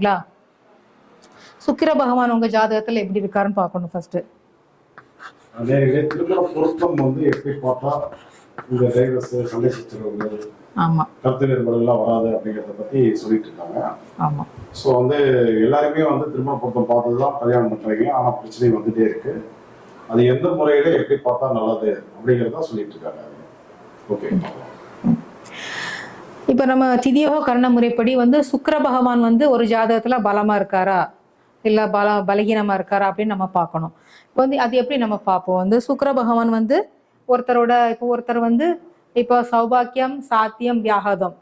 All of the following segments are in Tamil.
சரிங்களா சுக்கிர பகவான் உங்க ஜாதகத்துல எப்படி இருக்காருன்னு பார்க்கணும் ஃபர்ஸ்ட் ஆமா. கருத்து வேறுபாடு எல்லாம் வராது அப்படிங்கிறத பத்தி சொல்லிட்டு இருக்காங்க. ஆமா. ஸோ வந்து எல்லாருமே வந்து திருமண பொருத்தம் பார்த்து தான் கல்யாணம் பண்றீங்க. ஆனா பிரச்சனை வந்துட்டே இருக்கு. அது எந்த முறையில எப்படி பார்த்தா நல்லது அப்படிங்கிறத சொல்லிட்டு இருக்காங்க. ஓகே இப்ப நம்ம திதியோக கரண முறைப்படி வந்து சுக்கர பகவான் வந்து ஒரு ஜாதகத்துல பலமா இருக்காரா? இல்ல பல பலகீனமா இருக்காரா அப்படின்னு நம்ம பார்க்கணும். இப்போ வந்து அது எப்படி நம்ம பார்ப்போம்? வந்து சுக்கர பகவான் வந்து ஒருத்தரோட இப்போ ஒருத்தர் வந்து இப்போ சௌபாக்கியம் சாத்தியம் வியாகதம்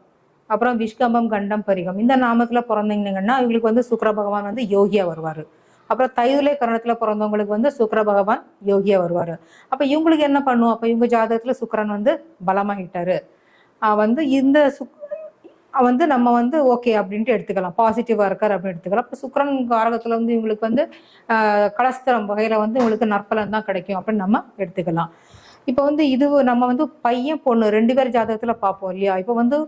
அப்புறம் விஷ்கம்பம் கண்டம் பரிகம் இந்த நாமத்துல பிறந்தீங்கன்னா இவங்களுக்கு வந்து சுக்கர பகவான் வந்து யோகியா வருவாரு. அப்புறம் தைதுலே கரணத்துல பிறந்தவங்களுக்கு வந்து சுக்கர பகவான் யோகியா வருவாரு. அப்ப இவங்களுக்கு என்ன பண்ணும்? அப்ப இவங்க ஜாதகத்துல சுக்கரன் வந்து பலமாகிட்டாரு வந்து இந்த சுக் வந்து நம்ம வந்து ஓகே அப்படின்ட்டு எடுத்துக்கலாம். பாசிட்டிவா இருக்கார் அப்படின்னு எடுத்துக்கலாம். இப்போ சுக்கரன் காரகத்துல வந்து இவங்களுக்கு வந்து கலஸ்தரம் வகையில வந்து இவங்களுக்கு நற்பலன் தான் கிடைக்கும் அப்படின்னு நம்ம எடுத்துக்கலாம். இப்போ வந்து இது நம்ம வந்து பையன் பொண்ணு ரெண்டு பேர் ஜாதகத்துல பார்ப்போம் இல்லையா? இப்போ வந்து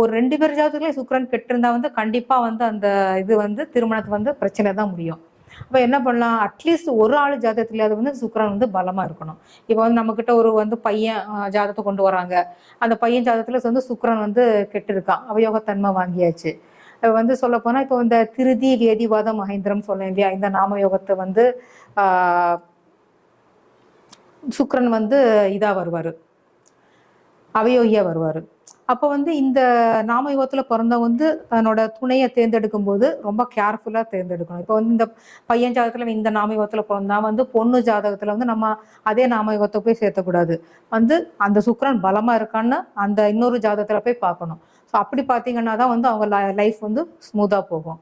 ஒரு ரெண்டு பேர் ஜாதகத்துல சுக்கரன் கெட்டிருந்தா வந்து கண்டிப்பா வந்து அந்த இது வந்து திருமணத்துக்கு வந்து பிரச்சனை தான் முடியும். அப்போ என்ன பண்ணலாம்? அட்லீஸ்ட் ஒரு ஆள் ஜாதகத்துல அது வந்து சுக்கரன் வந்து பலமா இருக்கணும். இப்போ வந்து நம்மக்கிட்ட ஒரு வந்து பையன் ஜாதகத்தை கொண்டு வராங்க. அந்த பையன் ஜாதகத்துல வந்து சுக்கரன் வந்து கெட்டு இருக்கான் அவயோகத்தன்மை வாங்கியாச்சு. வந்து சொல்ல போனா இப்போ இந்த திருதி வேதிவாத மகேந்திரம் சொன்னேன் இல்லையா? இந்த நாம யோகத்தை வந்து ஆஹ் சுக்கிரன் வந்து இதா வருவாரு. அவயோகியாக வருவார். அப்போ வந்து இந்த நாமயுகத்தில் பிறந்தவங்க வந்து தன்னோட துணையை தேர்ந்தெடுக்கும் போது ரொம்ப கேர்ஃபுல்லாக தேர்ந்தெடுக்கணும். இப்போ வந்து இந்த பையன் ஜாதகத்தில் இந்த நாமயுகத்தில் பிறந்தா வந்து பொண்ணு ஜாதகத்தில் வந்து நம்ம அதே நாமயுகத்தை போய் சேர்த்தக்கூடாது. வந்து அந்த சுக்கரன் பலமாக இருக்கான்னு அந்த இன்னொரு ஜாதகத்தில் போய் பார்க்கணும். ஸோ அப்படி பார்த்தீங்கன்னா தான் வந்து அவங்க லைஃப் வந்து ஸ்மூத்தாக போகும்.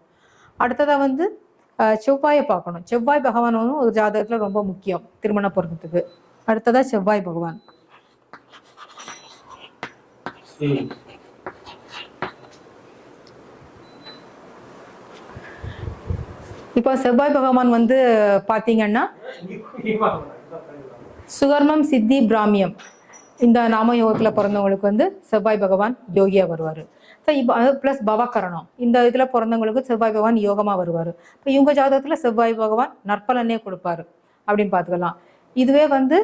அடுத்ததாக வந்து செவ்வாயை பார்க்கணும். செவ்வாய் பகவான் வந்து ஒரு ஜாதகத்தில் ரொம்ப முக்கியம் திருமண பொருத்தத்துக்கு. அடுத்ததாக செவ்வாய் பகவான். இப்போ செவ்வாய் பகவான் வந்து பார்த்தீங்கன்னா சுகர்மம் சித்தி பிராமியம் இந்த நாமயோகத்தில் பிறந்தவங்களுக்கு வந்து செவ்வாய் பகவான் யோகியா வருவார். ஸோ இப்போ அது ப்ளஸ் பவகரணம். இந்த இதில் பிறந்தவங்களுக்கு செவ்வாய் பகவான் யோகமாக வருவார். இப்போ இவங்க ஜாதகத்தில் செவ்வாய் பகவான் நற்பலனே கொடுப்பாரு. அப்படின்னு பார்த்துக்கலாம். இதுவே வந்து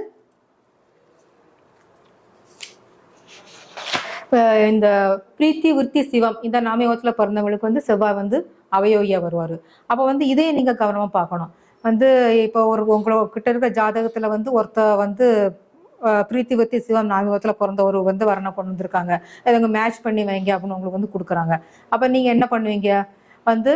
இந்த பிரீத்தி விருத்தி சிவம் இந்த நாமயோகத்தில் பிறந்தவங்களுக்கு வந்து செவ்வாய் வந்து அவயோகியா வருவார். அப்போ வந்து இதையும் நீங்கள் கவனமாக பார்க்கணும். வந்து இப்போ ஒரு உங்களோட கிட்ட இருக்கிற ஜாதகத்தில் வந்து ஒருத்த வந்து பிரீத்தி விருத்தி சிவம் நாமயோகத்தில் பிறந்த ஒரு வந்து வரணை கொண்டு வந்திருக்காங்க. இவங்க மேட்ச் பண்ணி வைங்க அப்படின்னு உங்களுக்கு வந்து கொடுக்குறாங்க. அப்போ நீங்கள் என்ன பண்ணுவீங்க? வந்து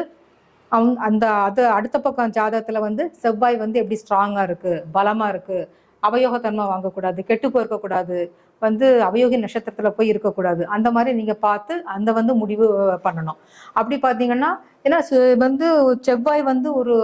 அவங்க அந்த அது அடுத்த பக்கம் ஜாதகத்தில் வந்து செவ்வாய் வந்து எப்படி ஸ்ட்ராங்காக இருக்குது பலமாக இருக்குது அவயோகத்தன்மை வாங்கக்கூடாது கெட்டு போயிருக்கக்கூடாது வந்து அவயோகி நட்சத்திரத்துல போய் இருக்கக்கூடாது. அந்த மாதிரி நீங்க பார்த்து அந்த வந்து முடிவு பண்ணணும். அப்படி பார்த்தீங்கன்னா ஏன்னா வந்து செவ்வாய் வந்து ஒரு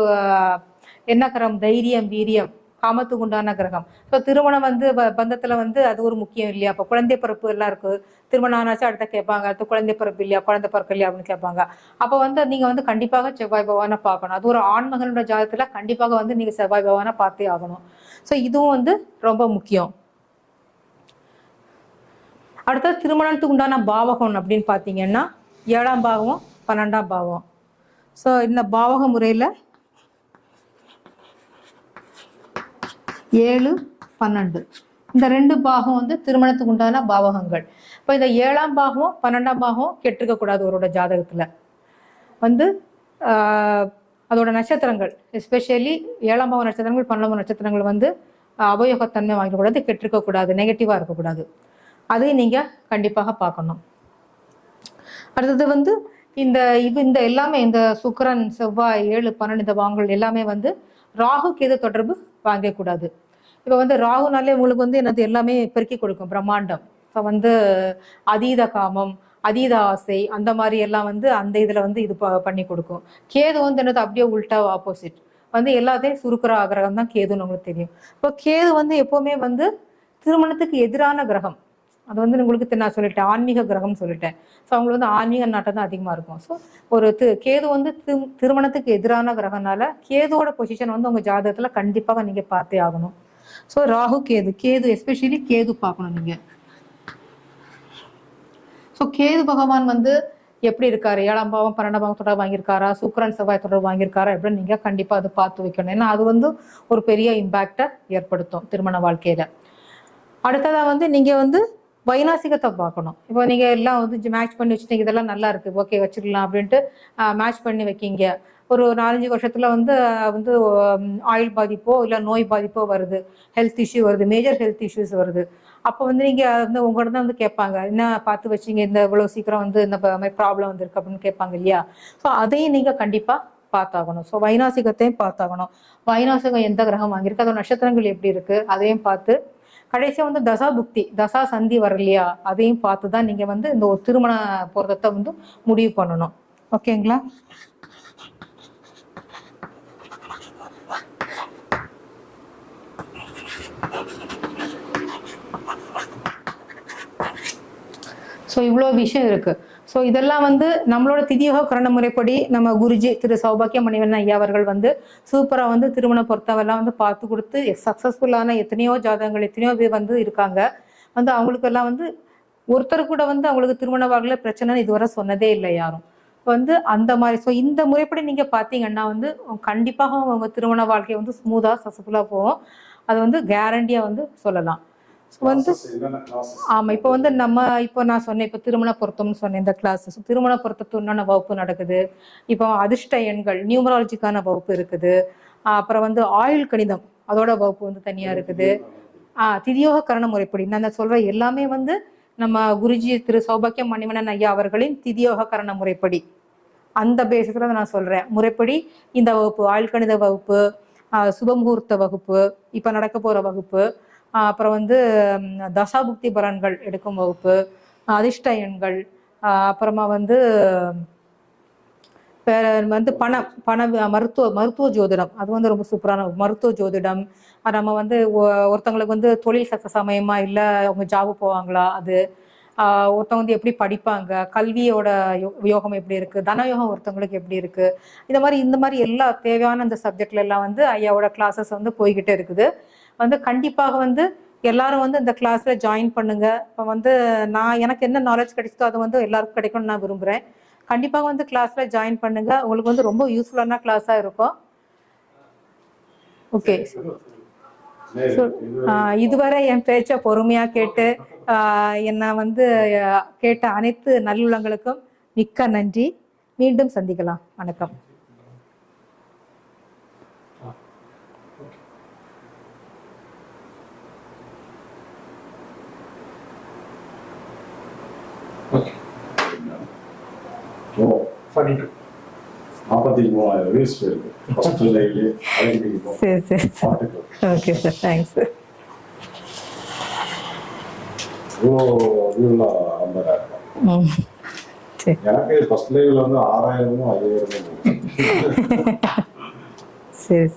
என்ன கரம் தைரியம் வீரியம் காமத்துக்கு உண்டான கிரகம். ஸோ திருமணம் வந்து ப- வந்து அது ஒரு முக்கியம் இல்லையா? அப்போ குழந்தை பிறப்பு எல்லாம் இருக்கு. திருமணம் ஆனாச்சும் அடுத்த கேட்பாங்க. அடுத்த குழந்தை பிறப்பு இல்லையா? குழந்தை இல்லையா? அப்படின்னு கேட்பாங்க. அப்போ வந்து நீங்க வந்து கண்டிப்பாக செவ்வாய் பகவானை பார்க்கணும். அது ஒரு ஆண்மகனோட ஜாதகத்தில் கண்டிப்பாக வந்து நீங்க செவ்வாய் பகவானை பார்த்தே ஆகணும். ஸோ இதுவும் வந்து ரொம்ப முக்கியம். அடுத்தது திருமணத்துக்கு உண்டான பாவகம் அப்படின்னு பார்த்தீங்கன்னா ஏழாம் பாவம் பன்னெண்டாம் பாவம். ஸோ இந்த பாவக முறையில் ஏழு பன்னெண்டு. இந்த ரெண்டு பாகம் வந்து திருமணத்துக்கு உண்டான பாவகங்கள். இப்போ இந்த ஏழாம் பாகம் பன்னெண்டாம் பாகம் கெட்டிருக்க கூடாது அவரோட ஜாதகத்தில். வந்து அதோட நட்சத்திரங்கள் எஸ்பெஷலி ஏழாம் பாவ நட்சத்திரங்கள் பன்னெண்டாம் நட்சத்திரங்கள் வந்து அவயோகத்தன்மை அபயோகத்தன்மை வாங்கிக்கூடாது கெட்டிருக்க கூடாது நெகட்டிவாக இருக்கக்கூடாது. அதையும் நீங்கள் கண்டிப்பாக பார்க்கணும். அடுத்தது வந்து இந்த இது இந்த எல்லாமே இந்த சுக்கரன் செவ்வாய் ஏழு பன்னெண்டு இந்த வாங்கல் எல்லாமே வந்து ராகு கேது தொடர்பு வாங்கக்கூடாது. இப்போ வந்து ராகுனாலே உங்களுக்கு வந்து என்னது எல்லாமே பெருக்கி கொடுக்கும் பிரம்மாண்டம். இப்போ வந்து அதீத காமம் அதீத ஆசை அந்த மாதிரி எல்லாம் வந்து அந்த இதில் வந்து இது ப- பண்ணி கொடுக்கும். கேது வந்து என்னது அப்படியே உல்டா ஆப்போசிட் வந்து எல்லாத்தையும் சுருக்கிற கிரகம் தான் கேதுன்னு உங்களுக்கு தெரியும். இப்போ கேது வந்து எப்போவுமே வந்து திருமணத்துக்கு எதிரான கிரகம். அது வந்து உங்களுக்கு நான் சொல்லிட்டேன் ஆன்மீக கிரகம்னு சொல்லிட்டேன். ஸோ அவங்களுக்கு வந்து ஆன்மீக நாட்டம் தான் அதிகமாக இருக்கும். ஸோ ஒரு தி கேது வந்து திரு திருமணத்துக்கு எதிரான கிரகனால கேதுவோட பொசிஷன் வந்து உங்கள் ஜாதகத்தில் கண்டிப்பாக நீங்கள் பார்த்தே ஆகணும். ஸோ ராகு கேது கேது எஸ்பெஷலி கேது பார்க்கணும் நீங்கள் ஸோ கேது பகவான் வந்து எப்படி இருக்காரு? ஏழாம் பாவம் பன்னெண்டாம் பாவம் தொடர்பு வாங்கியிருக்காரா? சுக்கரன் செவ்வாய் தொடர்பு வாங்கியிருக்காரா? எப்படின்னு நீங்க கண்டிப்பா அதை பார்த்து வைக்கணும். ஏன்னா அது வந்து ஒரு பெரிய இம்பாக்டை ஏற்படுத்தும் திருமண வாழ்க்கையில. அடுத்ததா வந்து நீங்க வந்து வைநாசிகத்தை பார்க்கணும். இப்போ நீங்கள் எல்லாம் வந்து மேட்ச் பண்ணி வச்சுட்டீங்க இதெல்லாம் நல்லா இருக்குது ஓகே வச்சுக்கலாம் அப்படின்ட்டு மேட்ச் பண்ணி வைக்கீங்க. ஒரு நாலஞ்சு வருஷத்தில் வந்து வந்து ஆயில் பாதிப்போ இல்லை நோய் பாதிப்போ வருது. ஹெல்த் இஷ்யூ வருது. மேஜர் ஹெல்த் இஷ்யூஸ் வருது. அப்போ வந்து நீங்கள் வந்து உங்கள்கிட்ட தான் வந்து கேட்பாங்க. என்ன பார்த்து வச்சீங்க? இந்த இவ்வளோ சீக்கிரம் வந்து இந்த மாதிரி ப்ராப்ளம் வந்துருக்கு அப்படின்னு கேட்பாங்க இல்லையா? ஸோ அதையும் நீங்கள் கண்டிப்பாக பார்த்தாகணும். ஸோ வைநாசிகத்தையும் பார்த்தாகணும். வைநாசிகம் எந்த கிரகம் வாங்கியிருக்கு? அதோட நட்சத்திரங்கள் எப்படி இருக்குது அதையும் பார்த்து கடைசியா வந்து தசா புக்தி தசா சந்தி வரலையா? அதையும் பார்த்து தான் நீங்க வந்து இந்த ஒரு திருமண பொருத்தத்தை வந்து முடிவு பண்ணணும். ஓகேங்களா? ஸோ இவ்வளோ விஷயம் இருக்கு. ஸோ இதெல்லாம் வந்து நம்மளோட திதியோக கரண முறைப்படி நம்ம குருஜி திரு சௌபாக்கிய மணிவன் ஐயா அவர்கள் வந்து சூப்பராக வந்து திருமண பொருத்தவெல்லாம் வந்து பார்த்து கொடுத்து சக்ஸஸ்ஃபுல்லான எத்தனையோ ஜாதகங்கள் எத்தனையோ பேர் வந்து இருக்காங்க. வந்து அவங்களுக்கெல்லாம் வந்து ஒருத்தர் கூட வந்து அவங்களுக்கு திருமண வாழ்க்கையில் பிரச்சனைன்னு இதுவரை சொன்னதே இல்லை யாரும். வந்து அந்த மாதிரி ஸோ இந்த முறைப்படி நீங்கள் பார்த்தீங்கன்னா வந்து கண்டிப்பாக அவங்க திருமண வாழ்க்கை வந்து ஸ்மூத்தாக சக்ஸஸ்ஃபுல்லாக போகும். அது வந்து கேரண்டியாக வந்து சொல்லலாம். வந்து? ஆமா இப்போ வந்து நம்ம இப்போ நான் சொன்னேன் இப்போ திருமண பொருத்தம்னு சொன்னேன் இந்த கிளாஸ் திருமண பொருத்தத்துண்டான வகுப்பு நடக்குது. இப்போ அதிர்ஷ்ட எண்கள் நியூமராலஜிக்கான வகுப்பு இருக்குது. அப்புறம் வந்து ஆயுள் கணிதம் அதோட வகுப்பு வந்து தனியா இருக்குது. ஆஹ் திதியோக கரண முறைப்படி. நான் சொல்ற எல்லாமே வந்து நம்ம குருஜி திரு சௌபாக்கியம் மணிவண்ணன் ஐயா அவர்களின் திதியோக கரண முறைப்படி. அந்த பேசிஸ்ல தான் நான் சொல்றேன். முறைப்படி இந்த வகுப்பு ஆயுள் கணித வகுப்பு ஆஹ் சுபமுகூர்த்த வகுப்பு இப்ப நடக்க போற வகுப்பு அப்புறம் வந்து தசாபுக்தி பலன்கள் எடுக்கும் வகுப்பு அதிர்ஷ்ட எண்கள் ஆஹ் அப்புறமா வந்து வேற வந்து பண பண மருத்துவ மருத்துவ ஜோதிடம். அது வந்து ரொம்ப சூப்பரான மருத்துவ ஜோதிடம். நம்ம வந்து ஒ- ஒருத்தவங்களுக்கு வந்து தொழில் சக்சஸ் சமயமா இல்லை அவங்க ஜாபு போவாங்களா? அது ஒருத்தவங்க வந்து எப்படி படிப்பாங்க கல்வியோட யோகம் எப்படி இருக்கு தனயோகம் ஒருத்தவங்களுக்கு எப்படி இருக்கு இந்த மாதிரி இந்த மாதிரி எல்லா தேவையான இந்த சப்ஜெக்ட்ல எல்லாம் வந்து ஐயாவோட கிளாஸஸ் வந்து போய்கிட்டே இருக்குது. வந்து கண்டிப்பாக வந்து எல்லாரும் வந்து இந்த கிளாஸ்ல ஜாயின் பண்ணுங்க. இப்போ வந்து நான் எனக்கு என்ன நாலேஜ் கிடைச்சதோ அது வந்து எல்லாருக்கும் கிடைக்கும்னு நான் விரும்புறேன். கண்டிப்பாக வந்து கிளாஸ்ல ஜாயின் பண்ணுங்க. உங்களுக்கு வந்து ரொம்ப யூஸ்ஃபுல்லான கிளாஸா இருக்கும். ஓகே இதுவரை என் பேச்சை பொறுமையா கேட்டு என்னை வந்து கேட்ட அனைத்து நல்லுள்ளங்களுக்கும் மிக்க நன்றி. மீண்டும் சந்திக்கலாம். வணக்கம். ஓ, ஃபார்ட்டி டூ நாற்பத்தி மூணாயிரம் வியூஸ் போயிருக்கு ஃபர்ஸ்ட் லைவ்லயே அழகிட்டு சரி சரி பாட்டுக்கு ஓகே சார் தேங்க்ஸ் சரி எனக்கு ஃபர்ஸ்ட் லைவ்ல வந்து ஆறாயிரமும் ஐயாயிரமும் சரி